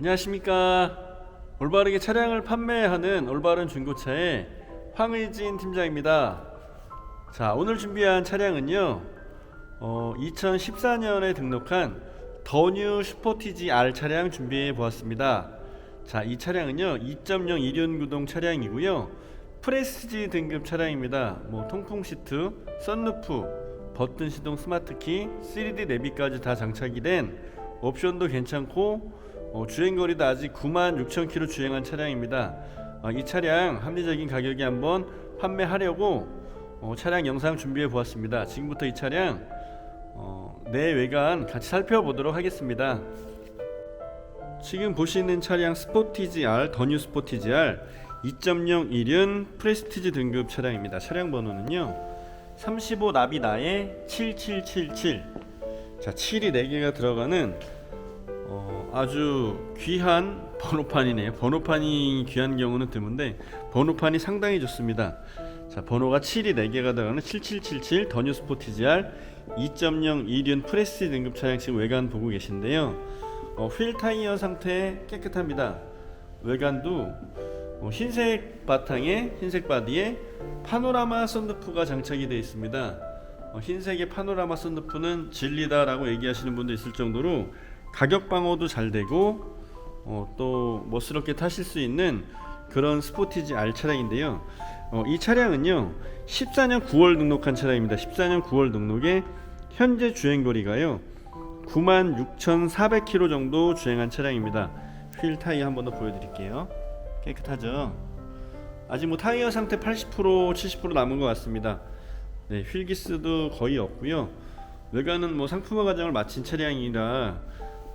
안녕하십니까. 올바르게 차량을 판매하는 올바른 중고차의 황의진 팀장입니다. 자, 오늘 준비한 차량은요, 어, 2014년에 등록한 더뉴 슈퍼티지 R 차량 준비해 보았습니다. 자, 이 차량은요, 2.0 이륜 구동 차량이고요, 프레스티지 등급 차량입니다. 뭐 통풍 시트, 썬루프, 버튼 시동 스마트키, 3D 내비까지 다 장착이 된 옵션도 괜찮고 어, 주행거리도 아직 9만 6천 킬로 주행한 차량입니다. 어, 이 차량 합리적인 가격에 한번 판매하려고 어, 차량 영상 준비해 보았습니다. 지금부터 이 차량 어, 내외관 같이 살펴보도록 하겠습니다. 지금 보시는 차량 스포티지 R 더뉴 스포티지 R 2.0 1륜 프레스티지 등급 차량입니다. 차량 번호는요 35 나비나의 7777. 자 7이 4개가 들어가는 어, 아주 귀한 번호판이네요. 번호판이 귀한 경우는 드문데 번호판이 상당히 좋습니다. 자 번호가 7이 4개가 들어가는 7777 더뉴 스포티지 R 2.0 2륜 프레스티지 등급 차량 지금 외관 보고 계신데요. 어, 휠 타이어 상태 깨끗합니다. 외관도 어, 흰색 바탕에 흰색 바디에 파노라마 썬루프가 장착이 되어 있습니다. 어, 흰색의 파노라마 썬루프는 진리다라고 얘기하시는 분도 있을 정도로 가격 방어도 잘 되고 어, 또 멋스럽게 타실 수 있는 그런 스포티지 R 차량인데요. 어, 이 차량은요 14년 9월 등록한 차량입니다. 14년 9월 등록에 현재 주행 거리가요 96,400km 정도 주행한 차량입니다. 휠 타이어 한 번 더 보여드릴게요. 깨끗하죠? 아직 뭐 타이어 상태 80% 70% 남은 것 같습니다. 네, 휠기스도 거의 없고요. 외관은 뭐 상품화 과정을 마친 차량이라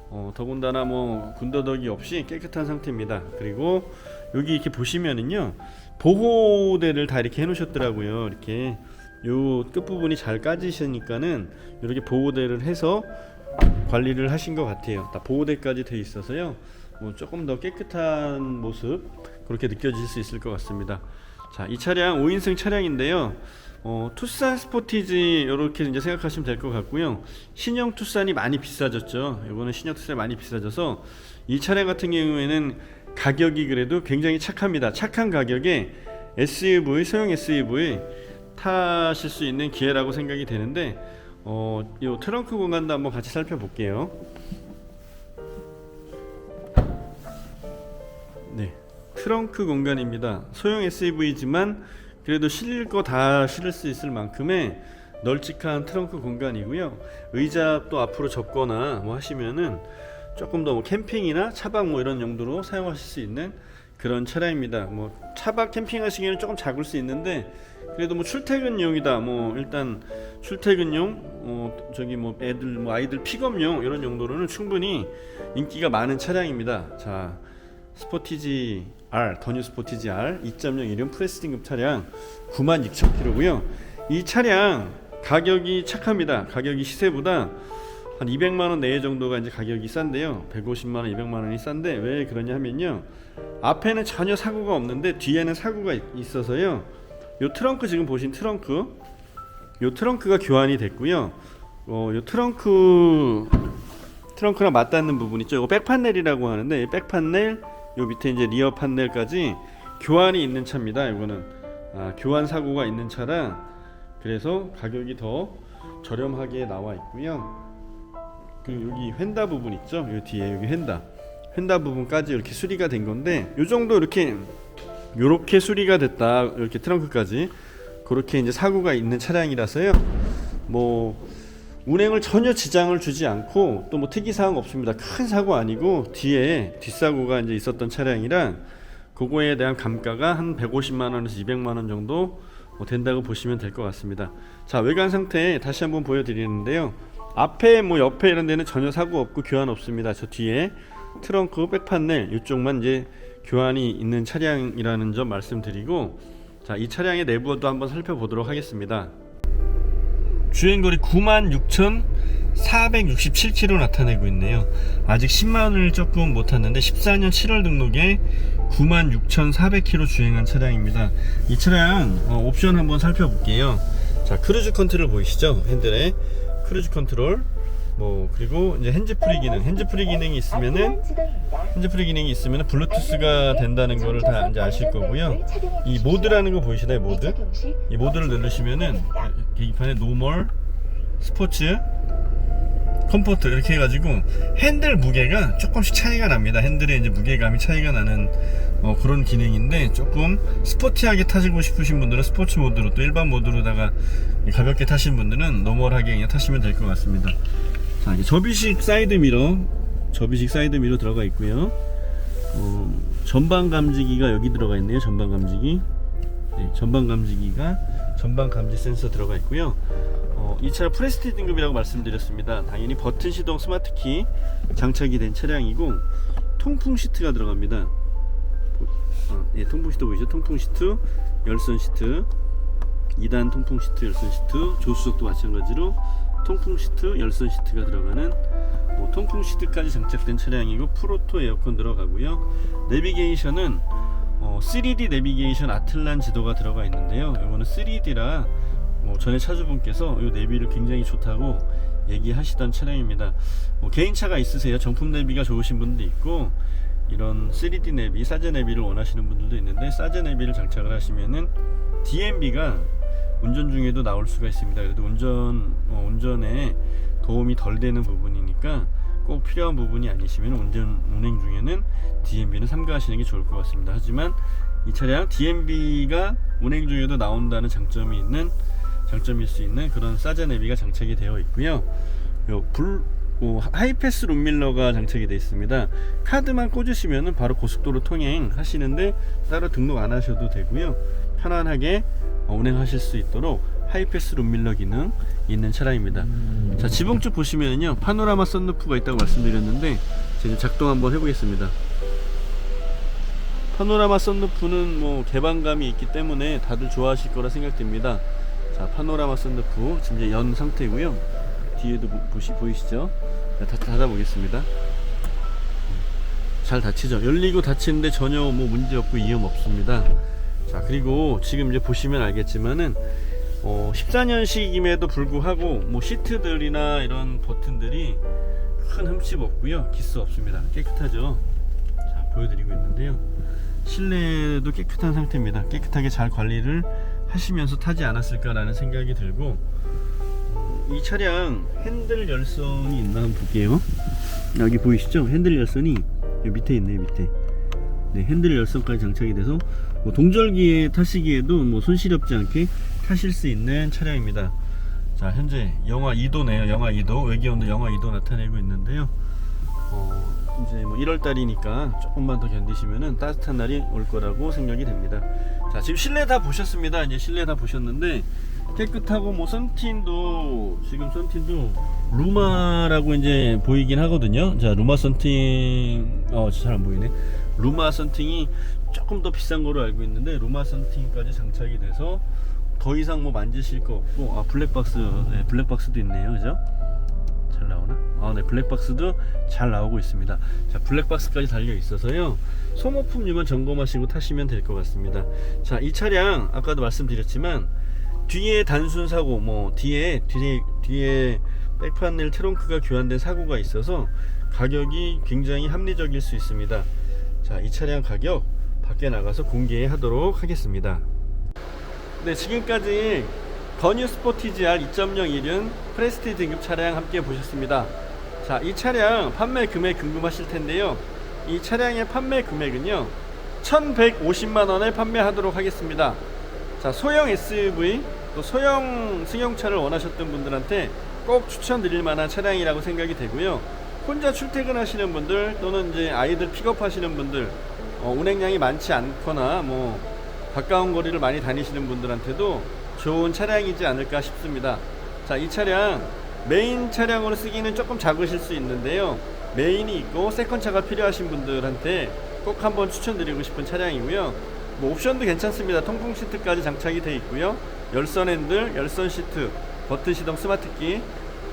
어, 더군다나 뭐 군더더기 없이 깨끗한 상태입니다. 그리고 여기 이렇게 보시면은요 보호대를 다 이렇게 해놓으셨더라고요. 이렇게 요 끝부분이 잘 까지시니까는 이렇게 보호대를 해서 관리를 하신 것 같아요. 다 보호대까지 돼 있어서요. 뭐 조금 더 깨끗한 모습 그렇게 느껴질 수 있을 것 같습니다. 자, 이 차량 5인승 차량인데요. 어, 투싼 스포티지 이렇게 이제 생각하시면 될 것 같고요. 신형 투싼이 많이 비싸졌죠. 이거는 신형 투싼이 많이 비싸져서 이 차량 같은 경우에는 가격이 그래도 굉장히 착합니다. 착한 가격에 SUV 소형 SUV 타실 수 있는 기회라고 생각이 되는데 어, 이 트렁크 공간도 한번 같이 살펴볼게요. 트렁크 공간입니다. 소형 SUV지만 그래도 실릴 거 다 실을 수 있을 만큼의 널찍한 트렁크 공간이고요. 의자 또 앞으로 접거나 뭐 하시면은 조금 더 뭐 캠핑이나 차박 뭐 이런 용도로 사용하실 수 있는 그런 차량입니다. 뭐 차박 캠핑하시기에는 조금 작을 수 있는데 그래도 뭐 출퇴근용이다. 뭐 일단 출퇴근용, 어 저기 뭐 애들 뭐 아이들 픽업용 이런 용도로는 충분히 인기가 많은 차량입니다. 자 스포티지 R 더뉴 스포티지 R 2.0 1륜 프레스 등급 차량 96,000km고요. 이 차량 가격이 착합니다. 가격이 시세보다 한 200만 원 내외 정도가 이제 가격이 싼데요. 150만 원, 200만 원이 싼데 왜 그러냐 하면요. 앞에는 전혀 사고가 없는데 뒤에는 사고가 있- 있어서요. 요 트렁크 지금 보신 트렁크 요 트렁크가 교환이 됐고요. 어, 요 트렁크 트렁크랑 맞닿는 부분 있죠. 이거 백판넬이라고 하는데 이 백판넬 요 밑에 이제 리어 판넬까지 교환이 있는 차입니다. 이거는 아, 교환 사고가 있는 차라 그래서 가격이 더 저렴하게 나와 있고요. 그 여기 휀다 부분 있죠? 요 뒤에 여기 휀다 휀다 부분까지 이렇게 수리가 된 건데 요 정도 이렇게 요렇게 수리가 됐다 이렇게 트렁크까지 그렇게 이제 사고가 있는 차량이라서요. 뭐 운행을 전혀 지장을 주지 않고 또 뭐 특이 사항 없습니다. 큰 사고 아니고 뒤에 뒷사고가 이제 있었던 차량이라 그거에 대한 감가가 한 150만 원에서 200만 원 정도 뭐 된다고 보시면 될 것 같습니다. 자 외관 상태 다시 한번 보여드리는데요. 앞에 뭐 옆에 이런 데는 전혀 사고 없고 교환 없습니다. 저 뒤에 트렁크 백판넬 이쪽만 이제 교환이 있는 차량이라는 점 말씀드리고 자 이 차량의 내부도 한번 살펴보도록 하겠습니다. 주행거리 96,467km 나타내고 있네요. 아직 10만을 조금 못 탔는데 14년 7월 등록에 96,400km 주행한 차량입니다. 이 차량 어, 옵션 한번 살펴볼게요. 자 크루즈 컨트롤 보이시죠? 핸들에 크루즈 컨트롤 뭐 그리고 이제 핸즈프리 기능, 핸즈프리 기능이 있으면은 핸즈프리 기능이 있으면 블루투스가 된다는 거를 다 이제 아실 거고요. 이 모드라는 거 보이시나요? 모드? 이 모드를 누르시면은 계기판에 노멀, 스포츠, 컴포트 이렇게 해가지고 핸들 무게가 조금씩 차이가 납니다. 핸들의 이제 무게감이 차이가 나는 어, 그런 기능인데 조금 스포티하게 타시고 싶으신 분들은 스포츠 모드로 또 일반 모드로다가 가볍게 타신 분들은 노멀하게 그냥 타시면 될 것 같습니다. 자, 접이식 사이드 미러, 접이식 사이드 미러 들어가 있고요. 어, 전방 감지기가 여기 들어가 있네요. 전방 감지기. 네, 전방 감지기가 전방 감지 센서 들어가 있고요. 어, 이 차량 프레스티 등급이라고 말씀드렸습니다. 당연히 버튼 시동 스마트 키 장착이 된 차량이고 통풍 시트가 들어갑니다. 보- 어, 예, 통풍 시트 보이죠? 통풍 시트, 열선 시트, 2단 통풍 시트, 열선 시트, 조수석도 마찬가지로 통풍 시트, 열선 시트가 들어가는 뭐 통풍 시트까지 장착된 차량이고 프로토 에어컨 들어가고요. 내비게이션은 어, 3D 내비게이션 아틀란 지도가 들어가 있는데요. 이거는 3D라 뭐 전에 차주분께서 이 내비를 굉장히 좋다고 얘기하시던 차량입니다. 뭐 개인차가 있으세요. 정품 내비가 좋으신 분도 있고 이런 3D 내비, 사제 내비를 원하시는 분들도 있는데 사제 내비를 장착을 하시면은 DMB가 운전 중에도 나올 수가 있습니다. 그래도 운전 어, 운전에 도움이 덜 되는 부분이니까 꼭 필요한 부분이 아니시면 운전 운행 중에는 DMB는 삼가하시는 게 좋을 것 같습니다. 하지만 이 차량 DMB가 운행 중에도 나온다는 장점이 있는 장점일 수 있는 그런 사제 내비가 장착이 되어 있고요. 요 불, 어, 하이패스 룸밀러가 장착이 되어 있습니다. 카드만 꽂으시면 바로 고속도로 통행 하시는데 따로 등록 안 하셔도 되고요. 편안하게 어, 운행하실 수 있도록 하이패스 룸밀러 기능 있는 차량입니다. 자 지붕 쪽 보시면요 파노라마 썬루프가 있다고 말씀드렸는데 제가 작동 한번 해보겠습니다. 파노라마 썬루프는 뭐 개방감이 있기 때문에 다들 좋아하실 거라 생각됩니다. 자 파노라마 썬루프 지금 이제 연 상태고요. 뒤에도 보, 보시, 보이시죠? 자, 다 닫아보겠습니다. 잘 닫히죠. 열리고 닫히는데 전혀 뭐 문제 없고 이음 없습니다. 자 그리고 지금 이제 보시면 알겠지만은 어, 14년식임에도 불구하고 뭐 시트들이나 이런 버튼들이 큰 흠집 없고요. 기스 없습니다. 깨끗하죠? 자 보여드리고 있는데요. 실내도 깨끗한 상태입니다. 깨끗하게 잘 관리를 하시면서 타지 않았을까라는 생각이 들고 음, 이 차량 핸들 열선이 있나 한번 볼게요. 여기 보이시죠? 핸들 열선이 밑에 있네요 밑에. 네, 핸들 열선까지 장착이 돼서 뭐 동절기에 타시기에도 뭐 손시렵지 않게 타실 수 있는 차량입니다. 자, 현재 영하 2도네요. 영하 2도. 외기온도 영하 2도 나타내고 있는데요. 어, 이제 뭐 1월 달이니까 조금만 더 견디시면은 따뜻한 날이 올 거라고 생각이 됩니다. 자, 지금 실내 다 보셨습니다. 이제 실내 다 보셨는데 깨끗하고 뭐 썬틴도 지금 썬틴도 루마라고 이제 보이긴 하거든요. 자, 루마 썬팅 어, 잘 안 보이네. 루마 썬팅이 조금 더 비싼 거로 알고 있는데 루마 썬팅까지 장착이 돼서 더 이상 뭐 만지실 거 없고 아 블랙박스 네, 블랙박스도 있네요. 그죠? 잘 나오나? 아 네 블랙박스도 잘 나오고 있습니다. 자 블랙박스까지 달려 있어서요. 소모품류만 점검하시고 타시면 될 것 같습니다. 자 이 차량 아까도 말씀드렸지만 뒤에 단순 사고 뭐 뒤에 뒤에 뒤에 백판넬 트렁크가 교환된 사고가 있어서 가격이 굉장히 합리적일 수 있습니다. 자 이 차량 가격 밖에 나가서 공개하도록 하겠습니다 네, 지금까지 더뉴 스포티지 R 2.0 프레스티 등급 차량 함께 보셨습니다. 자, 이 차량 판매 금액 궁금하실 텐데요. 이 차량의 판매 금액은요. 1,150만 원에 판매하도록 하겠습니다. 자, 소형 SUV 또 소형 승용차를 원하셨던 분들한테 꼭 추천드릴 만한 차량이라고 생각이 되고요. 혼자 출퇴근하시는 분들 또는 이제 아이들 픽업하시는 분들 어, 운행량이 많지 않거나 뭐 가까운 거리를 많이 다니시는 분들한테도 좋은 차량이지 않을까 싶습니다. 자, 이 차량 메인 차량으로 쓰기는 조금 작으실 수 있는데요. 메인이 있고 세컨차가 필요하신 분들한테 꼭 한번 추천드리고 싶은 차량이고요. 뭐 옵션도 괜찮습니다. 통풍 시트까지 장착이 되어 있고요. 열선 핸들, 열선 시트, 버튼 시동 스마트키,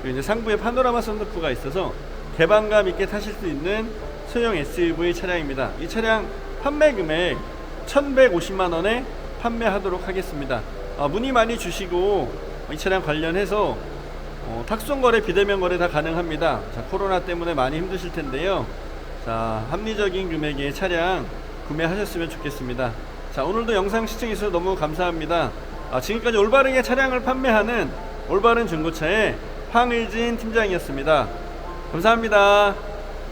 그리고 이제 상부에 파노라마 선루프가 있어서 개방감 있게 타실 수 있는 소형 SUV 차량입니다. 이 차량 판매 금액 1,150만 원에 판매하도록 하겠습니다. 아, 문의 많이 주시고 이 차량 관련해서 어, 탁송 거래, 비대면 거래 다 가능합니다. 자, 코로나 때문에 많이 힘드실 텐데요. 자, 합리적인 금액의 차량 구매하셨으면 좋겠습니다. 자, 오늘도 영상 시청해 주셔서 너무 감사합니다. 아, 지금까지 올바르게 차량을 판매하는 올바른 중고차의 황의진 팀장이었습니다. 감사합니다.